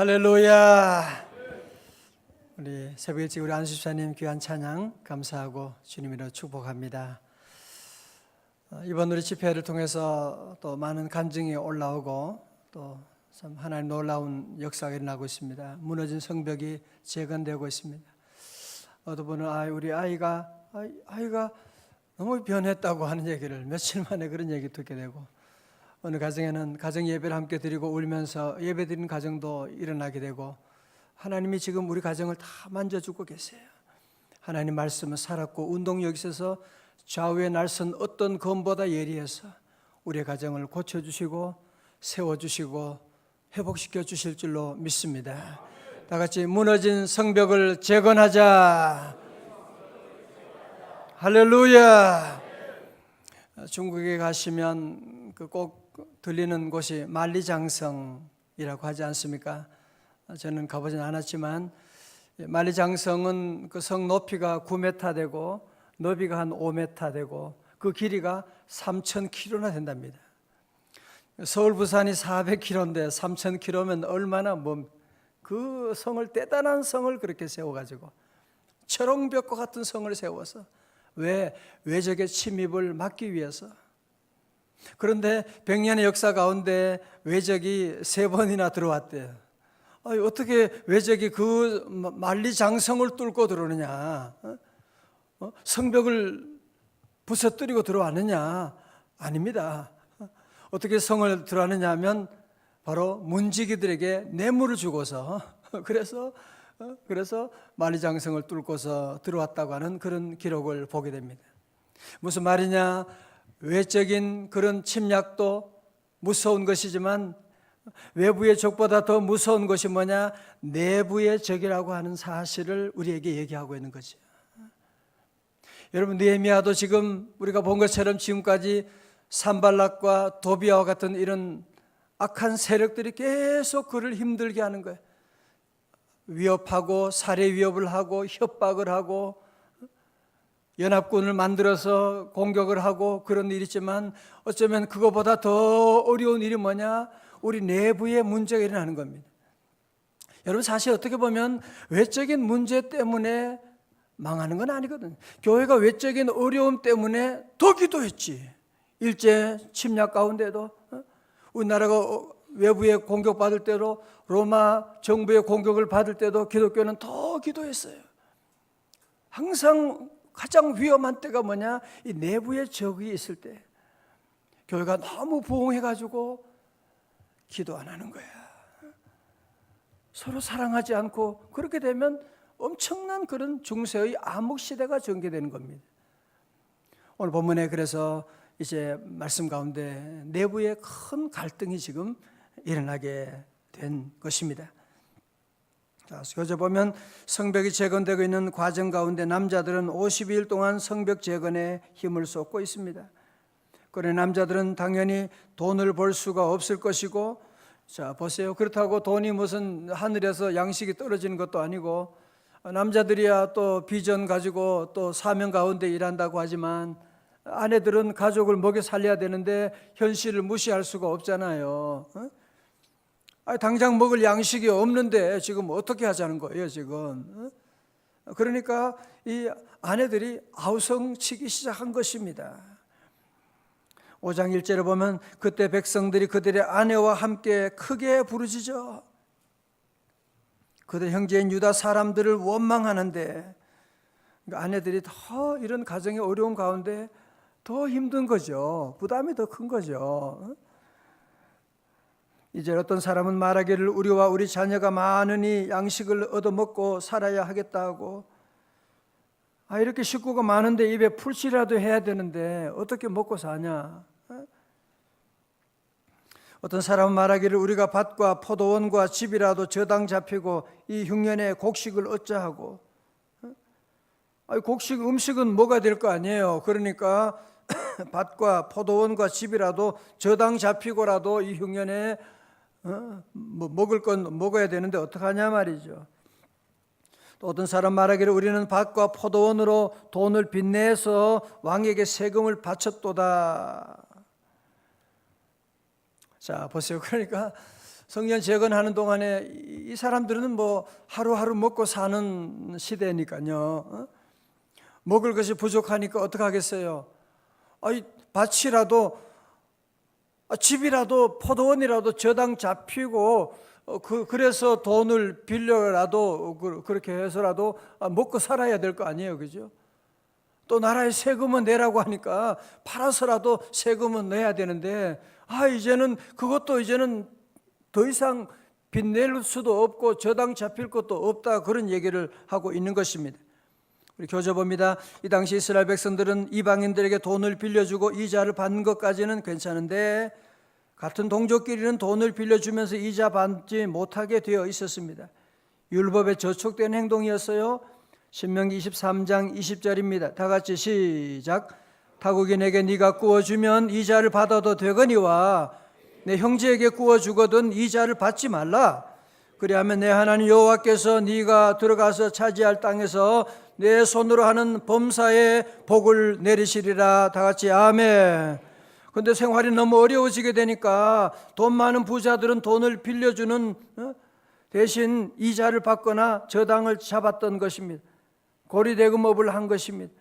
할렐루야. 우리 새벽 일찍 우리 안수사님 귀한 찬양 감사하고 주님으로 축복합니다. 어, 이번 우리 집회를 통해서 또 많은 간증이 올라오고 또 참 하나님 놀라운 역사가 일어나고 있습니다. 무너진 성벽이 재건되고 있습니다. 어떤 분은 아 우리 아이가 아이, 아이가 너무 변했다고 하는 얘기를 며칠 만에 그런 얘기 듣게 되고 어느 가정에는 가정 예배를 함께 드리고 울면서 예배 드리는 가정도 일어나게 되고 하나님이 지금 우리 가정을 다 만져주고 계세요. 하나님 말씀은 살았고 운동력이 있어서 좌우에 날선 어떤 검보다 예리해서 우리의 가정을 고쳐주시고 세워주시고 회복시켜 주실 줄로 믿습니다. 다 같이 무너진 성벽을 재건하자. 할렐루야. 중국에 가시면 그꼭 들리는 곳이 만리장성이라고 하지 않습니까? 저는 가보진 않았지만 만리장성은 그 성 높이가 9m 되고 너비가 한 5m 되고 그 길이가 3,000km나 된답니다. 서울 부산이 400km인데 3,000km면 얼마나 뭐그 성을 대단한 성을 그렇게 세워가지고 철옹벽과 같은 성을 세워서 왜 외적의 침입을 막기 위해서 그런데 100년의 역사 가운데 외적이 세 번이나 들어왔대요. 어떻게 외적이 그 만리장성을 뚫고 들어오느냐? 어? 어? 성벽을 부서뜨리고 들어왔느냐? 아닙니다. 어떻게 성을 들어왔느냐 하면 바로 문지기들에게 뇌물을 주고서 그래서 어? 그래서 만리장성을 뚫고서 들어왔다고 하는 그런 기록을 보게 됩니다. 무슨 말이냐? 외적인 그런 침략도 무서운 것이지만 외부의 적보다 더 무서운 것이 뭐냐? 내부의 적이라고 하는 사실을 우리에게 얘기하고 있는 거죠. 여러분 느헤미야도 지금 우리가 본 것처럼 지금까지 산발락과 도비아와 같은 이런 악한 세력들이 계속 그를 힘들게 하는 거예요. 위협하고 살해 위협을 하고 협박을 하고 연합군을 만들어서 공격을 하고 그런 일이 있지만 어쩌면 그거보다 더 어려운 일이 뭐냐? 우리 내부의 문제가 일어나는 겁니다. 여러분 사실 어떻게 보면 외적인 문제 때문에 망하는 건 아니거든. 교회가 외적인 어려움 때문에 더 기도했지. 일제 침략 가운데도 어? 우리나라가 외부에 공격받을 때도 로마 정부의 공격을 받을 때도 기독교는 더 기도했어요. 항상 가장 위험한 때가 뭐냐? 이 내부의 적이 있을 때. 교회가 너무 부흥해가지고 기도 안 하는 거야. 서로 사랑하지 않고 그렇게 되면 엄청난 그런 중세의 암흑 시대가 전개되는 겁니다. 오늘 본문에 그래서 이제 말씀 가운데 내부에 큰 갈등이 지금 일어나게 된 것입니다. 자, 교재 보면 성벽이 재건되고 있는 과정 가운데 남자들은 50일 동안 성벽 재건에 힘을 쏟고 있습니다. 그래 남자들은 당연히 돈을 벌 수가 없을 것이고 자, 보세요. 그렇다고 돈이 무슨 하늘에서 양식이 떨어지는 것도 아니고 남자들이야 또 비전 가지고 또 사명 가운데 일한다고 하지만 아내들은 가족을 먹여 살려야 되는데 현실을 무시할 수가 없잖아요. 어? 당장 먹을 양식이 없는데 지금 어떻게 하자는 거예요, 지금. 어? 그러니까 이 아내들이 아우성치기 시작한 것입니다. 5장 1절에 보면 그때 백성들이 그들의 아내와 함께 크게 부르짖어 그들 형제인 유다 사람들을 원망하는데 그러니까 아내들이 더 이런 가정의 어려운 가운데 더 힘든 거죠. 부담이 더 큰 거죠. 이제 어떤 사람은 말하기를 우리와 우리 자녀가 많으니 양식을 얻어먹고 살아야 하겠다고. 아 이렇게 식구가 많은데 입에 풀칠이라도 해야 되는데 어떻게 먹고 사냐? 어떤 사람은 말하기를 우리가 밭과 포도원과 집이라도 저당 잡히고 이 흉년에 곡식을 얻자 하고. 아니 곡식 음식은 뭐가 될 거 아니에요. 그러니까 밭과 포도원과 집이라도 저당 잡히고라도 이 흉년에 어? 뭐 먹을 건 먹어야 되는데 어떡하냐 말이죠. 또 어떤 사람 말하기를 우리는 밭과 포도원으로 돈을 빚내서 왕에게 세금을 바쳤도다. 자 보세요. 그러니까 성년 재건하는 동안에 이 사람들은 뭐 하루하루 먹고 사는 시대니까요. 어? 먹을 것이 부족하니까 어떡 하겠어요? 아이 밭이라도 아, 집이라도 포도원이라도 저당 잡히고 어, 그 그래서 돈을 빌려라도 그- 그렇게 해서라도 아, 먹고 살아야 될 거 아니에요, 그죠? 또 나라에 세금은 내라고 하니까 팔아서라도 세금은 내야 되는데 아 이제는 그것도 이제는 더 이상 빚낼 수도 없고 저당 잡힐 것도 없다 그런 얘기를 하고 있는 것입니다. 우리 교재 봅니다. 이 당시 이스라엘 백성들은 이방인들에게 돈을 빌려주고 이자를 받는 것까지는 괜찮은데 같은 동족끼리는 돈을 빌려주면서 이자 받지 못하게 되어 있었습니다. 율법에 저촉된 행동이었어요. 신명기 23장 20절입니다. 다 같이 시작. 타국인에게 네가 구워주면 이자를 받아도 되거니와 내 형제에게 구워주거든 이자를 받지 말라. 그리하면 내 하나님 여호와께서 네가 들어가서 차지할 땅에서 내 손으로 하는 범사에 복을 내리시리라. 다 같이 아멘. 근데 생활이 너무 어려워지게 되니까 돈 많은 부자들은 돈을 빌려주는 어? 대신 이자를 받거나 저당을 잡았던 것입니다. 고리대금업을 한 것입니다.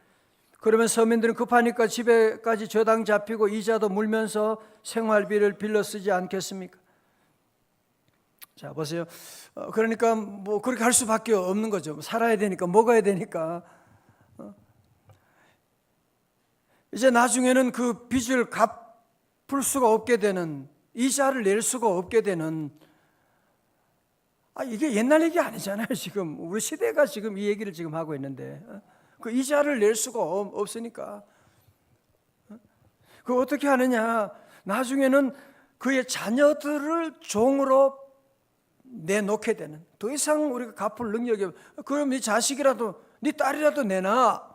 그러면 서민들은 급하니까 집에까지 저당 잡히고 이자도 물면서 생활비를 빌려 쓰지 않겠습니까? 자 보세요. 어, 그러니까 뭐 그렇게 할 수밖에 없는 거죠. 살아야 되니까 먹어야 되니까. 어. 이제 나중에는 그 빚을 갚을 수가 없게 되는 이자를 낼 수가 없게 되는 아 이게 옛날 얘기 아니잖아요. 지금 우리 시대가 지금 이 얘기를 지금 하고 있는데 어? 그 이자를 낼 수가 없- 없으니까 어? 그 어떻게 하느냐? 나중에는 그의 자녀들을 종으로 내놓게 되는 더 이상 우리가 갚을 능력이 없. 그럼 네 자식이라도 네 딸이라도 내놔.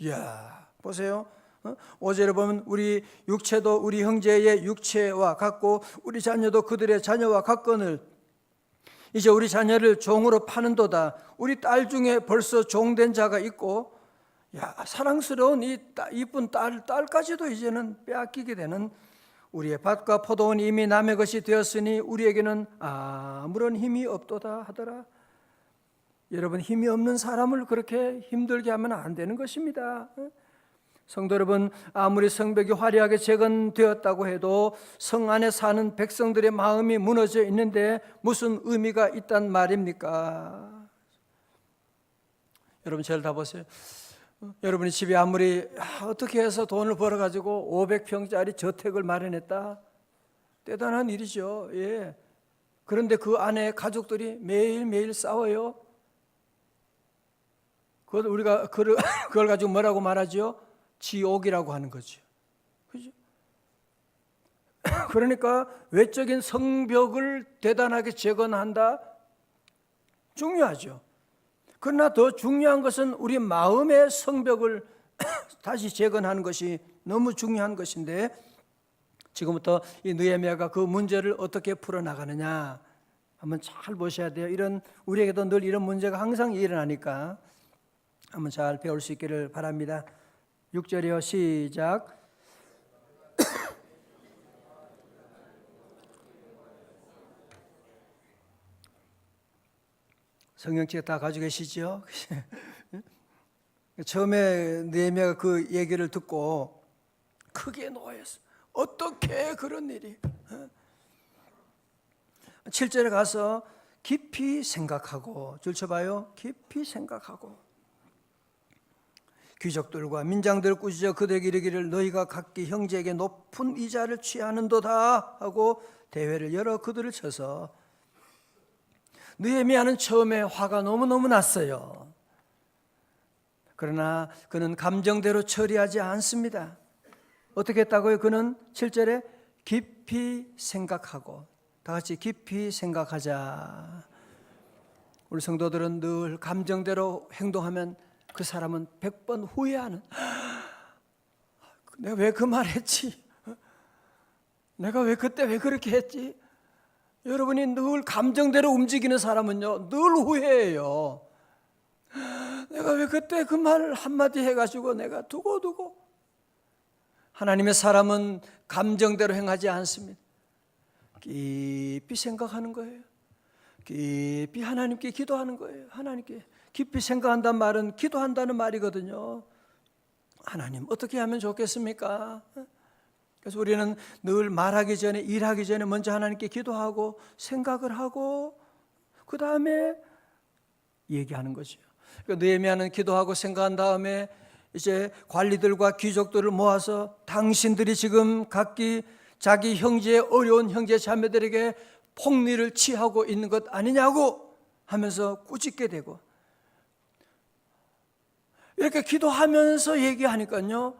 이야 보세요. 어? 오절에 보면 우리 육체도 우리 형제의 육체와 같고 우리 자녀도 그들의 자녀와 같거늘 이제 우리 자녀를 종으로 파는도다. 우리 딸 중에 벌써 종된 자가 있고, 야 사랑스러운 이 딸, 이쁜 딸 딸까지도 이제는 빼앗기게 되는 우리의 밭과 포도원이 이미 남의 것이 되었으니 우리에게는 아무런 힘이 없도다 하더라. 여러분 힘이 없는 사람을 그렇게 힘들게 하면 안 되는 것입니다. 성도 여러분, 아무리 성벽이 화려하게 재건되었다고 해도 성 안에 사는 백성들의 마음이 무너져 있는데 무슨 의미가 있단 말입니까? 여러분, 저를 다 보세요. 어, 여러분이 집에 아무리 아, 어떻게 해서 돈을 벌어가지고 500평짜리 저택을 마련했다. 대단한 일이죠. 예. 그런데 그 안에 가족들이 매일매일 싸워요. 그걸 우리가 그걸 가지고 뭐라고 말하죠? 지옥이라고 하는 거죠. 그죠? 그러니까 외적인 성벽을 대단하게 재건한다? 중요하죠. 그러나 더 중요한 것은 우리 마음의 성벽을 다시 재건하는 것이 너무 중요한 것인데 지금부터 이 느헤미야가 그 문제를 어떻게 풀어 나가느냐 한번 잘 보셔야 돼요. 이런 우리에게도 늘 이런 문제가 항상 일어나니까 한번 잘 배울 수 있기를 바랍니다. 6절이요 시작 성경책 다 가지고 계시죠? 처음에 느헤미야가 그 얘기를 듣고 크게 노하였어. 어떻게 그런 일이? 7절에 가서 깊이 생각하고 줄 쳐봐요. 깊이 생각하고 귀족들과 민장들 꾸짖어 그들에게 이르기를 너희가 각기 형제에게 높은 이자를 취하는도다 하고 대회를 열어 그들을 쳐서 느헤미야는 처음에 화가 너무너무 났어요. 그러나 그는 감정대로 처리하지 않습니다. 어떻게 했다고요? 그는 7절에 깊이 생각하고 다 같이 깊이 생각하자. 우리 성도들은 늘 감정대로 행동하면 그 사람은 100번 후회하는 내가 왜 그 말 했지? 내가 왜 그때 왜 그렇게 했지? 여러분이 늘 감정대로 움직이는 사람은요, 늘 후회해요. 내가 왜 그때 그 말 한마디 해가지고 내가 두고두고. 하나님의 사람은 감정대로 행하지 않습니다. 깊이 생각하는 거예요. 깊이 하나님께 기도하는 거예요. 하나님께 깊이 생각한다는 말은 기도한다는 말이거든요. 하나님 어떻게 하면 좋겠습니까? 그래서 우리는 늘 말하기 전에 일하기 전에 먼저 하나님께 기도하고 생각을 하고 그 다음에 얘기하는 거죠. 그러니까 느헤미야는 기도하고 생각한 다음에 이제 관리들과 귀족들을 모아서 당신들이 지금 각기 자기 형제의 어려운 형제 자매들에게 폭리를 취하고 있는 것 아니냐고 하면서 꾸짖게 되고 이렇게 기도하면서 얘기하니까요.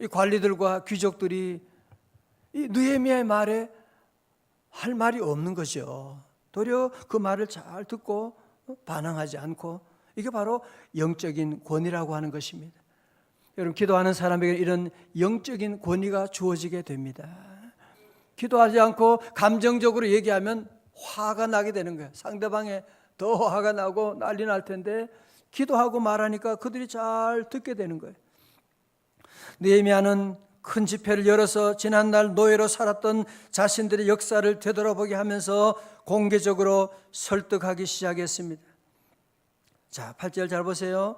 이 관리들과 귀족들이 이 느헤미야의 말에 할 말이 없는 거죠. 도리어 그 말을 잘 듣고 반항하지 않고 이게 바로 영적인 권위라고 하는 것입니다. 여러분 기도하는 사람에게 이런 영적인 권위가 주어지게 됩니다. 기도하지 않고 감정적으로 얘기하면 화가 나게 되는 거예요. 상대방에 더 화가 나고 난리 날 텐데 기도하고 말하니까 그들이 잘 듣게 되는 거예요. 느헤미야는 큰 집회를 열어서 지난날 노예로 살았던 자신들의 역사를 되돌아보게 하면서 공개적으로 설득하기 시작했습니다. 자, 8절 잘 보세요.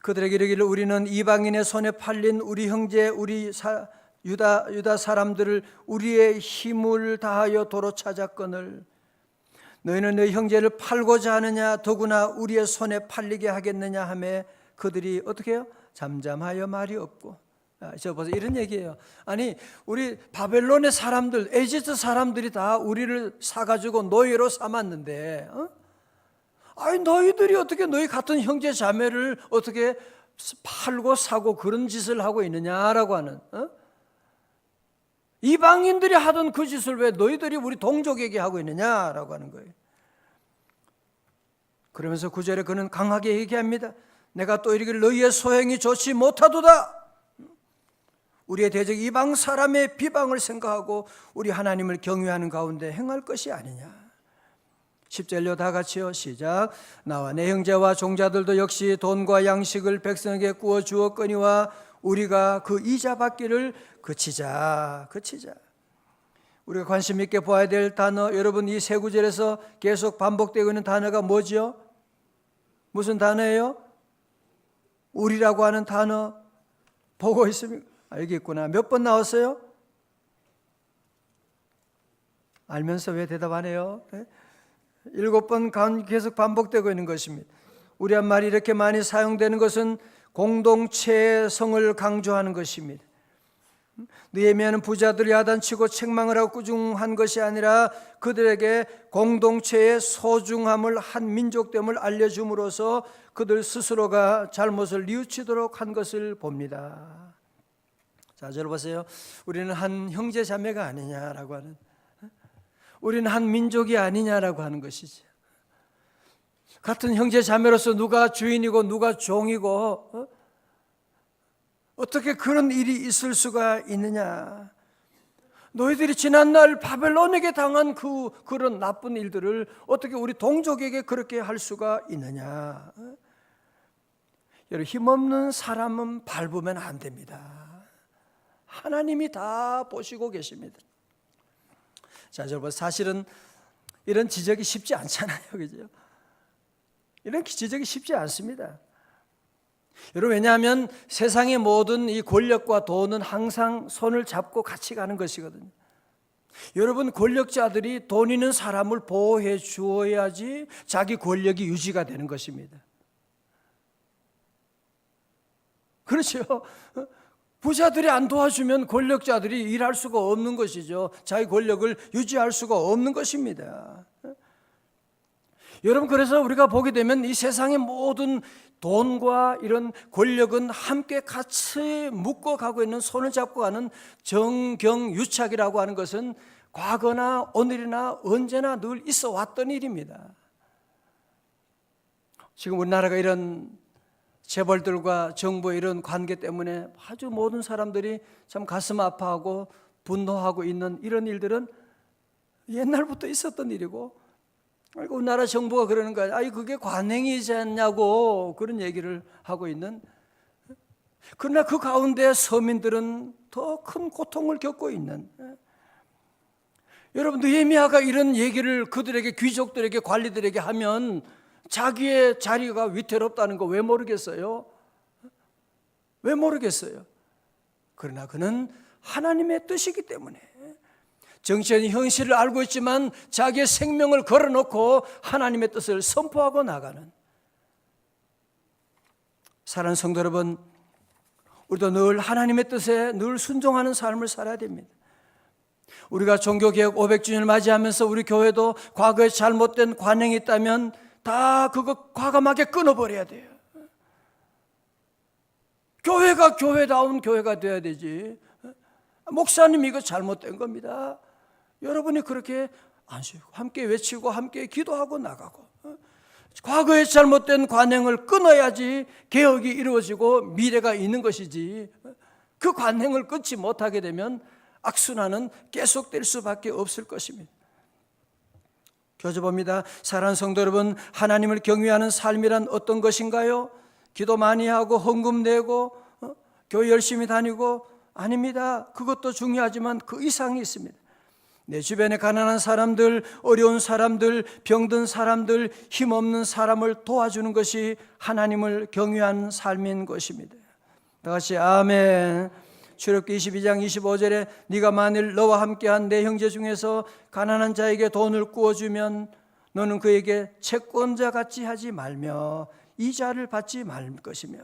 그들에게 이르기를 우리는 이방인의 손에 팔린 우리 형제 우리 사, 유다 유다 사람들을 우리의 힘을 다하여 도로 찾았거늘 너희는 너희 형제를 팔고자 하느냐 더구나 우리의 손에 팔리게 하겠느냐 하매 그들이 어떻게 해요? 잠잠하여 말이 없고 아, 저 보세요 이런 얘기예요. 아니 우리 바벨론의 사람들, 에지트 사람들이 다 우리를 사가지고 노예로 삼았는데, 어? 아니 너희들이 어떻게 너희 같은 형제 자매를 어떻게 팔고 사고 그런 짓을 하고 있느냐라고 하는. 어? 이방인들이 하던 그 짓을 왜 너희들이 우리 동족에게 하고 있느냐라고 하는 거예요. 그러면서 구절에 그는 강하게 얘기합니다. 내가 또 이르기를 너희의 소행이 좋지 못하도다. 우리의 대적 이방 사람의 비방을 생각하고 우리 하나님을 경외하는 가운데 행할 것이 아니냐. 10절로 다 같이요. 시작. 나와 내 형제와 종자들도 역시 돈과 양식을 백성에게 구워 주었거니와 우리가 그 이자 받기를 그치자. 그치자. 우리가 관심 있게 봐야 될 단어 여러분 이 세 구절에서 계속 반복되고 있는 단어가 뭐지요? 무슨 단어예요? 우리라고 하는 단어 보고 있습니까? 알겠구나. 몇 번 나왔어요? 알면서 왜 대답 안 해요? 네? 일곱 번 계속 반복되고 있는 것입니다. 우리 한 말이 이렇게 많이 사용되는 것은 공동체의 성을 강조하는 것입니다. 느헤미야는 부자들이 야단치고 책망을 하고 꾸중한 것이 아니라 그들에게 공동체의 소중함을 한 민족됨을 알려줌으로써 그들 스스로가 잘못을 뉘우치도록 한 것을 봅니다. 자, 저 보세요. 우리는 한 형제 자매가 아니냐라고 하는 우리는 한 민족이 아니냐라고 하는 것이죠. 같은 형제 자매로서 누가 주인이고 누가 종이고 어? 어떻게 그런 일이 있을 수가 있느냐? 너희들이 지난날 바벨론에게 당한 그 그런 나쁜 일들을 어떻게 우리 동족에게 그렇게 할 수가 있느냐? 여러분 힘없는 사람은 밟으면 안 됩니다. 하나님이 다 보시고 계십니다. 자, 여러분 사실은 이런 지적이 쉽지 않잖아요, 그죠? 이런 지적이 쉽지 않습니다. 여러분 왜냐하면 세상의 모든 이 권력과 돈은 항상 손을 잡고 같이 가는 것이거든요. 여러분 권력자들이 돈 있는 사람을 보호해 주어야지 자기 권력이 유지가 되는 것입니다. 그렇죠. 부자들이 안 도와주면 권력자들이 일할 수가 없는 것이죠. 자기 권력을 유지할 수가 없는 것입니다. 여러분 그래서 우리가 보게 되면 이 세상의 모든 돈과 이런 권력은 함께 같이 묶어 가고 있는 손을 잡고 가는 정경유착이라고 하는 것은 과거나 오늘이나 언제나 늘 있어 왔던 일입니다. 지금 우리나라가 이런 재벌들과 정부의 이런 관계 때문에 아주 모든 사람들이 참 가슴 아파하고 분노하고 있는 이런 일들은 옛날부터 있었던 일이고 그리고 우리나라 정부가 그러는 거야. 아니 그게 관행이지 않냐고 그런 얘기를 하고 있는. 그러나 그 가운데 서민들은 더 큰 고통을 겪고 있는. 여러분 느헤미야가 이런 얘기를 그들에게 귀족들에게 관리들에게 하면 자기의 자리가 위태롭다는 거 왜 모르겠어요? 왜 모르겠어요? 그러나 그는 하나님의 뜻이기 때문에 정치적인 현실을 알고 있지만 자기의 생명을 걸어놓고 하나님의 뜻을 선포하고 나가는 사랑하는 성도 여러분 우리도 늘 하나님의 뜻에 늘 순종하는 삶을 살아야 됩니다. 우리가 종교개혁 500주년을 맞이하면서 우리 교회도 과거에 잘못된 관행이 있다면 다 그거 과감하게 끊어버려야 돼요. 교회가 교회다운 교회가 돼야 되지. 목사님 이거 잘못된 겁니다. 여러분이 그렇게 안수고 함께 외치고 함께 기도하고 나가고 과거에 잘못된 관행을 끊어야지 개혁이 이루어지고 미래가 있는 것이지 그 관행을 끊지 못하게 되면 악순환은 계속될 수밖에 없을 것입니다. 교조봅니다. 사랑하는 성도 여러분, 하나님을 경외하는 삶이란 어떤 것인가요? 기도 많이 하고 헌금 내고 어? 교회 열심히 다니고 아닙니다. 그것도 중요하지만 그 이상이 있습니다. 내 주변에 가난한 사람들, 어려운 사람들, 병든 사람들, 힘없는 사람을 도와주는 것이 하나님을 경외하는 삶인 것입니다. 다 같이 아멘. 출애굽기 22장 25절에 네가 만일 너와 함께한 내 형제 중에서 가난한 자에게 돈을 구워주면 너는 그에게 채권자 같이 하지 말며 이자를 받지 말 것이며.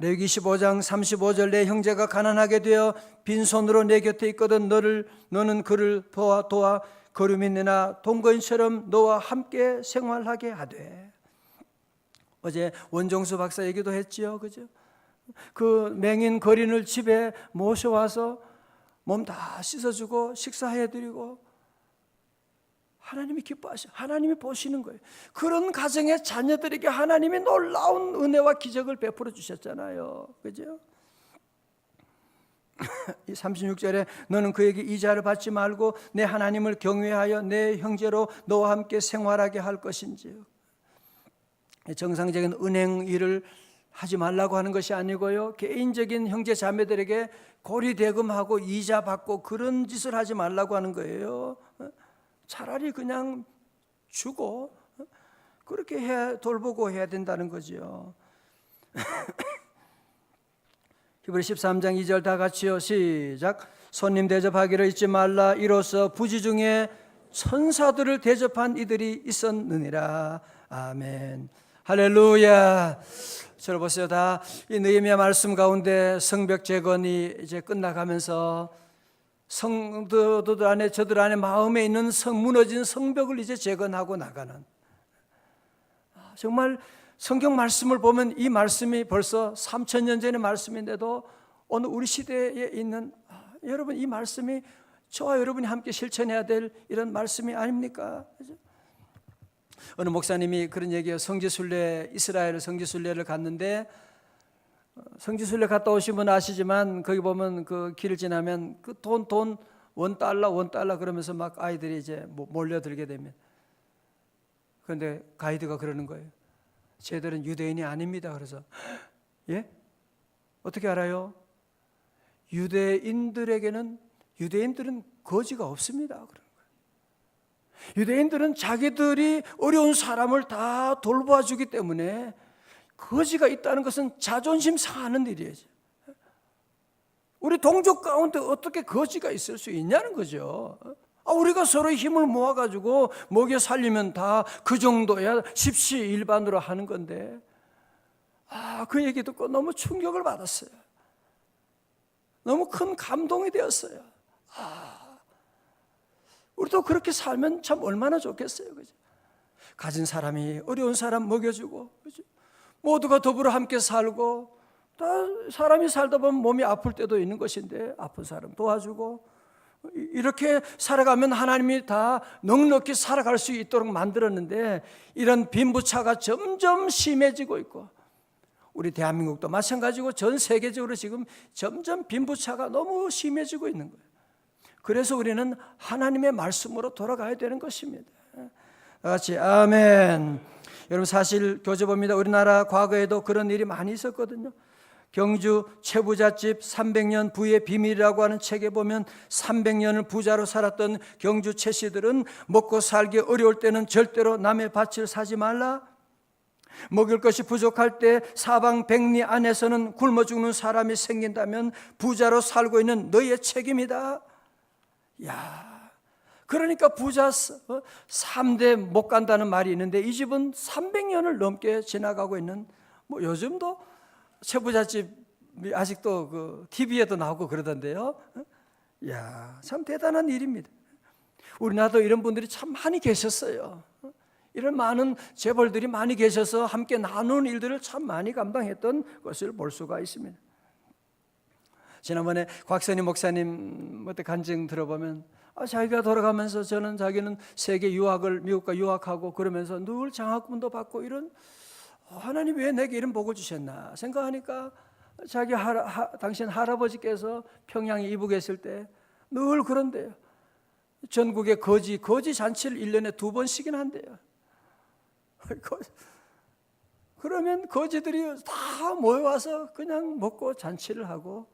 레위기 15장 35절 내 형제가 가난하게 되어 빈손으로 내 곁에 있거든 너를 너는 그를 도와 도와 거름이나 동거인처럼 너와 함께 생활하게 하되. 어제 원정수 박사 얘기도 했지요. 그죠 그 맹인 거린을 집에 모셔와서 몸 다 씻어주고 식사해드리고 하나님이 기뻐하셔. 하나님이 보시는 거예요. 그런 가정의 자녀들에게 하나님이 놀라운 은혜와 기적을 베풀어 주셨잖아요. 그죠? 이 36절에 너는 그에게 이자를 받지 말고 내 하나님을 경외하여 내 형제로 너와 함께 생활하게 할 것인지요. 정상적인 은행 일을 하지 말라고 하는 것이 아니고요. 개인적인 형제 자매들에게 고리 대금하고 이자 받고 그런 짓을 하지 말라고 하는 거예요. 차라리 그냥 주고 그렇게 해 돌보고 해야 된다는 거지요. 히브리 13장 2절 다 같이요. 시작. 손님 대접하기를 잊지 말라. 이로써 부지 중에 천사들을 대접한 이들이 있었느니라. 아멘. 할렐루야. 저를 보세요. 다 이 느헤미야 말씀 가운데 성벽 재건이 이제 끝나가면서 성도들 안에 저들 안에 마음에 있는 성 무너진 성벽을 이제 재건하고 나가는 아, 정말 성경 말씀을 보면 이 말씀이 벌써 3천 년 전의 말씀인데도 오늘 우리 시대에 있는 아, 여러분 이 말씀이 저와 여러분이 함께 실천해야 될 이런 말씀이 아닙니까? 어느 목사님이 그런 얘기예요. 성지순례 이스라엘 성지순례를 갔는데 성지순례 갔다 분 아시지만 거기 보면 그 길을 지나면 그 돈 돈 원 달러 원 달러 그러면서 막 아이들이 이제 뭐 몰려들게 되면 그런데 가이드가 그러는 거예요. 쟤들은 유대인이 아닙니다. 그래서 예 어떻게 알아요? 유대인들에게는 유대인들은 거지가 없습니다. 거예요. 유대인들은 자기들이 어려운 사람을 다 돌보아 주기 때문에 거지가 있다는 것은 자존심 상하는 일이에요. 우리 동족 가운데 어떻게 거지가 있을 수 있냐는 거죠. 아, 우리가 서로 힘을 모아가지고 먹여 살리면 다 그 정도야 십시일반으로 하는 건데, 아, 그 얘기 듣고 너무 충격을 받았어요. 너무 큰 감동이 되었어요. 아, 우리도 그렇게 살면 참 얼마나 좋겠어요. 그죠? 가진 사람이 어려운 사람 먹여주고, 그죠? 모두가 더불어 함께 살고 다 사람이 살다 보면 몸이 아플 때도 있는 것인데 아픈 사람 도와주고 이렇게 살아가면 하나님이 다 넉넉히 살아갈 수 있도록 만들었는데 이런 빈부차가 점점 심해지고 있고 우리 대한민국도 마찬가지고 전 세계적으로 지금 점점 빈부차가 너무 심해지고 있는 거예요. 그래서 우리는 하나님의 말씀으로 돌아가야 되는 것입니다. 같이 아멘. 여러분 사실 교제봅니다. 우리나라 과거에도 그런 일이 많이 있었거든요. 경주 최부잣집 300년 부의 비밀이라고 하는 책에 보면 300년을 부자로 살았던 경주 최 씨들은 먹고 살기 어려울 때는 절대로 남의 밭을 사지 말라. 먹을 것이 부족할 때 사방 백리 안에서는 굶어 죽는 사람이 생긴다면 부자로 살고 있는 너의 책임이다. 야, 그러니까 부자 3대 못 간다는 말이 있는데 이 집은 300년을 넘게 지나가고 있는 뭐 요즘도 최부잣집이 아직도 그 TV에도 나오고 그러던데요. 야, 참 대단한 일입니다. 우리나라도 이런 분들이 참 많이 계셨어요. 이런 많은 재벌들이 많이 계셔서 함께 나누는 일들을 참 많이 감당했던 것을 볼 수가 있습니다. 지난번에 곽선희 목사님 어때 간증 들어보면 아, 자기가 돌아가면서 저는 자기는 세계 유학을 미국과 유학하고 그러면서 늘 장학금도 받고 이런 어, 하나님 왜 내게 이런 복을 주셨나 생각하니까 자기 하, 하, 당신 할아버지께서 평양에 이북에 있을 때 늘 그런데요. 전국에 거지 거지 잔치를 1년에 두 번씩이나 한대요. 거- 그러면 거지들이 다 모여와서 그냥 먹고 잔치를 하고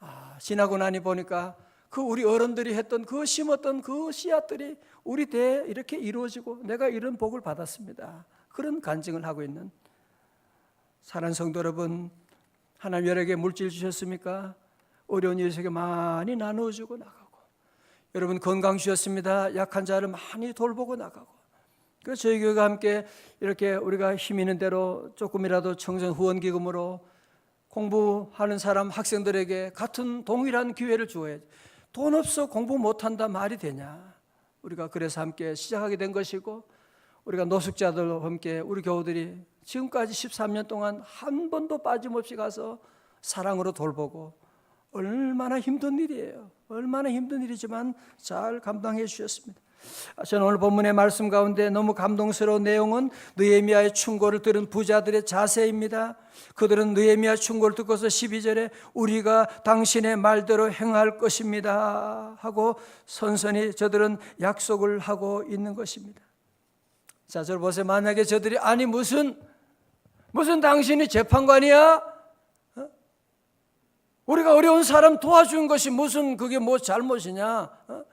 아, 지나고 나니 보니까 그 우리 어른들이 했던 그 심었던 그 씨앗들이 우리 대에 이렇게 이루어지고 내가 이런 복을 받았습니다. 그런 간증을 하고 있는 사랑하는 성도 여러분 하나님 여러에게 물질 주셨습니까? 어려운 일 속에 많이 나누어 주고 나가고 여러분 건강 주셨습니다. 약한 자를 많이 돌보고 나가고 그래서 저희 교회가 함께 이렇게 우리가 힘 있는 대로 조금이라도 청전 후원 기금으로 공부하는 사람 학생들에게 같은 동일한 기회를 주어야지. 돈 없어 공부 못한다 말이 되냐? 우리가 그래서 함께 시작하게 된 것이고 우리가 노숙자들과 함께 우리 교우들이 지금까지 13년 동안 한 번도 빠짐없이 가서 사랑으로 돌보고 얼마나 힘든 일이에요. 얼마나 힘든 일이지만 잘 감당해 주셨습니다. 아, 저는 오늘 본문의 말씀 가운데 너무 감동스러운 내용은 느헤미야의 충고를 들은 부자들의 자세입니다. 그들은 느헤미야 충고를 듣고서 12절에 우리가 당신의 말대로 행할 것입니다 하고 선선히 저들은 약속을 하고 있는 것입니다. 자, 저 보세요. 만약에 저들이 아니 무슨 무슨 당신이 재판관이야? 어? 우리가 어려운 사람 도와준 것이 무슨 그게 뭐 잘못이냐? 어?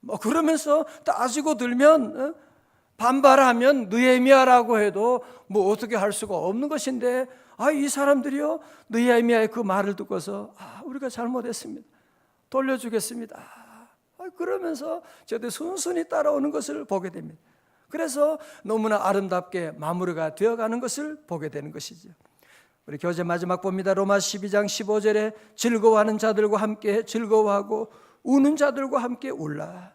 뭐 그러면서 따지고 들면 어? 반발하면 느헤미야라고 해도 뭐 어떻게 할 수가 없는 것인데 아 이 사람들이요? 느헤미야의 그 말을 듣고서 아 우리가 잘못했습니다. 돌려주겠습니다. 아, 그러면서 저들 순순히 따라오는 것을 보게 됩니다. 그래서 너무나 아름답게 마무리가 되어가는 것을 보게 되는 것이죠. 우리 교재 마지막 봅니다. 로마 12장 15절에 즐거워하는 자들과 함께 즐거워하고 우는 자들과 함께 울라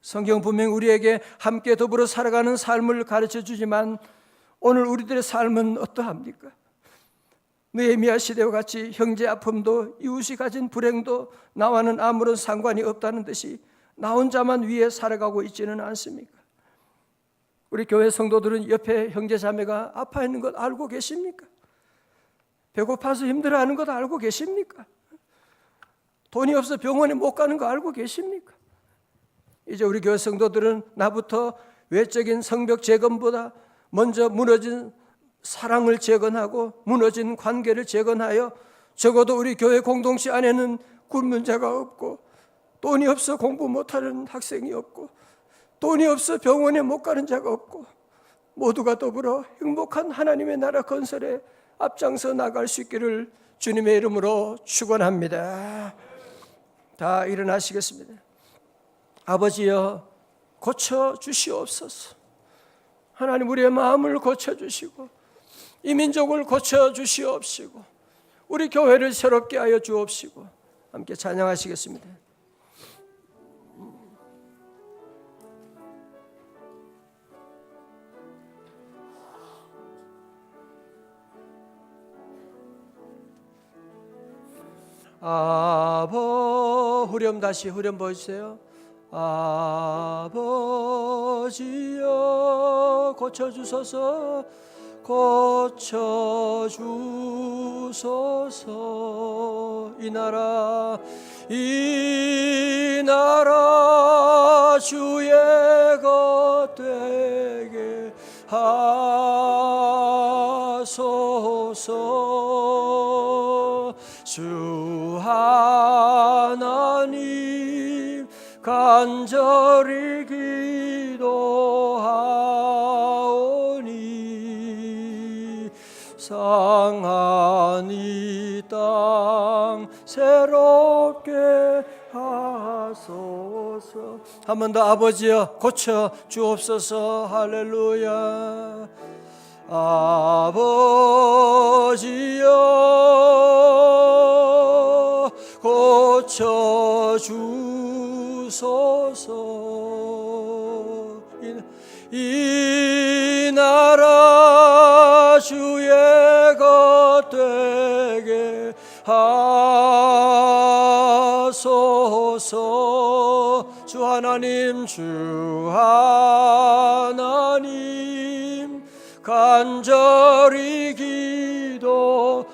성경 분명 우리에게 함께 더불어 살아가는 삶을 가르쳐 주지만 오늘 우리들의 삶은 어떠합니까? 느헤미야 시대와 같이 형제 아픔도 이웃이 가진 불행도 나와는 아무런 상관이 없다는 듯이 나 혼자만 위에 살아가고 있지는 않습니까? 우리 교회 성도들은 옆에 형제 자매가 아파 있는 것 알고 계십니까? 배고파서 힘들어하는 것 알고 계십니까? 돈이 없어 병원에 못 가는 거 알고 계십니까? 이제 우리 교회 성도들은 나부터 외적인 성벽 재건보다 먼저 무너진 사랑을 재건하고 무너진 관계를 재건하여 적어도 우리 교회 공동체 안에는 굶는 자가 없고 돈이 없어 공부 못하는 학생이 없고 돈이 없어 병원에 못 가는 자가 없고 모두가 더불어 행복한 하나님의 나라 건설에 앞장서 나갈 수 있기를 주님의 이름으로 축원합니다. 다 일어나시겠습니다. 아버지여 고쳐 주시옵소서. 하나님 우리의 마음을 고쳐 주시고 이 민족을 고쳐 주시옵시고 우리 교회를 새롭게 하여 주옵시고 함께 찬양하시겠습니다. 아버 후렴 다시 후렴 보여주세요. 아버지여 고쳐 주소서 고쳐 주소서 이 나라 이 나라 주의 것 되게 하소서 주하 간절히 기도하오니 상한 이땅 새롭게 하소서. 한 번 더 아버지여 고쳐 주옵소서. 할렐루야. 아버지여 고쳐 주 소서 이, 이 나라 주의 것 되게 하소서. 주 하나님 주 하나님 간절히 기도하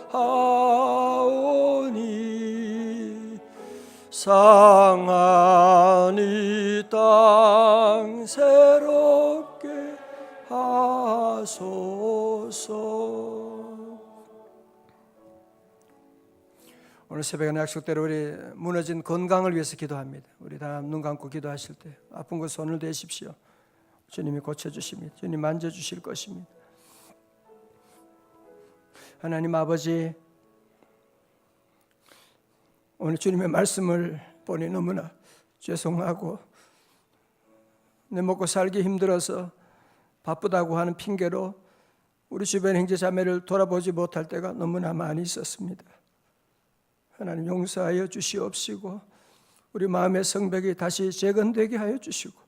이땅 새롭게 하소서 오늘 새벽에 약속대로 우리 무너진 건강을 위해서 기도합니다. 우리 다 눈 감고 기도하실 때 아픈 곳 손을 대십시오. 주님이 고쳐주십니다. 주님 만져주실 것입니다. 하나님 아버지 오늘 주님의 말씀을 보니 너무나 죄송하고 내 먹고 살기 힘들어서 바쁘다고 하는 핑계로 우리 주변 형제 자매를 돌아보지 못할 때가 너무나 많이 있었습니다. 하나님 용서하여 주시옵시고 우리 마음의 성벽이 다시 재건되게 하여 주시고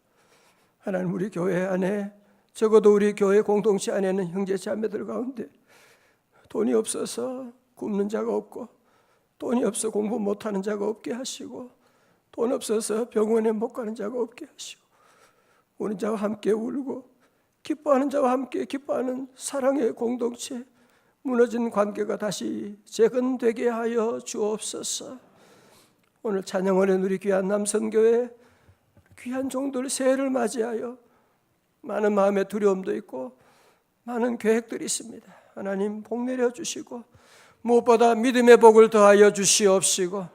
하나님 우리 교회 안에 적어도 우리 교회 공동체 안에는 형제 자매들 가운데 돈이 없어서 굶는 자가 없고 돈이 없어 공부 못하는 자가 없게 하시고 돈 없어서 병원에 못 가는 자가 없게 하시고 우는 자와 함께 울고 기뻐하는 자와 함께 기뻐하는 사랑의 공동체 무너진 관계가 다시 재건되게 하여 주옵소서. 오늘 찬양원의 우리 귀한 남선교회 귀한 종들 새해를 맞이하여 많은 마음의 두려움도 있고 많은 계획들이 있습니다. 하나님 복 내려 주시고 무엇보다 믿음의 복을 더하여 주시옵시고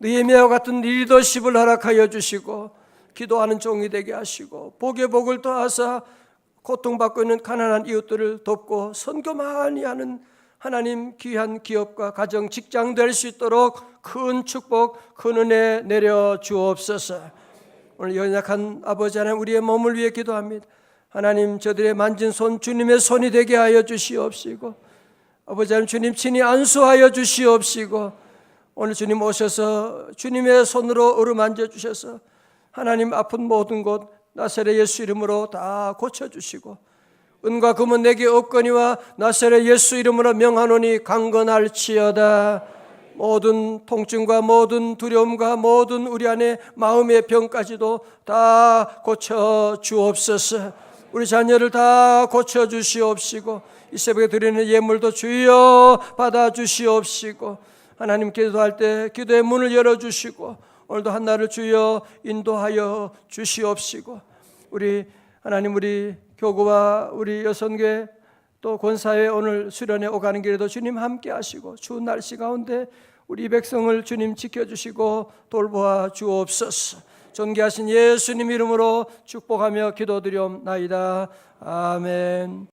느헤미야와 같은 리더십을 허락하여 주시고 기도하는 종이 되게 하시고 복의 복을 더하사 고통받고 있는 가난한 이웃들을 돕고 선교 많이 하는 하나님 귀한 기업과 가정 직장 될 수 있도록 큰 축복 큰 은혜 내려 주옵소서. 오늘 연약한 아버지 하나님 우리의 몸을 위해 기도합니다. 하나님 저들의 만진 손 주님의 손이 되게 하여 주시옵시고 아버지 하나님 주님 친히 안수하여 주시옵시고 오늘 주님 오셔서 주님의 손으로 어루만져 주셔서 하나님 아픈 모든 곳 나사렛 예수 이름으로 다 고쳐 주시고 은과 금은 내게 없거니와 나사렛 예수 이름으로 명하노니 강건할지어다. 모든 통증과 모든 두려움과 모든 우리 안에 마음의 병까지도 다 고쳐 주옵소서. 우리 자녀를 다 고쳐 주시옵시고 이 새벽에 드리는 예물도 주여 받아 주시옵시고 하나님 기도할 때 기도의 문을 열어 주시고 오늘도 한날을 주여 인도하여 주시옵시고 우리 하나님 우리 교구와 우리 여선교회 또 권사회 오늘 수련회 오가는 길에도 주님 함께 하시고 추운 날씨 가운데 우리 백성을 주님 지켜주시고 돌보아 주옵소서. 존귀하신 예수님 이름으로 축복하며 기도드리옵나이다. 아멘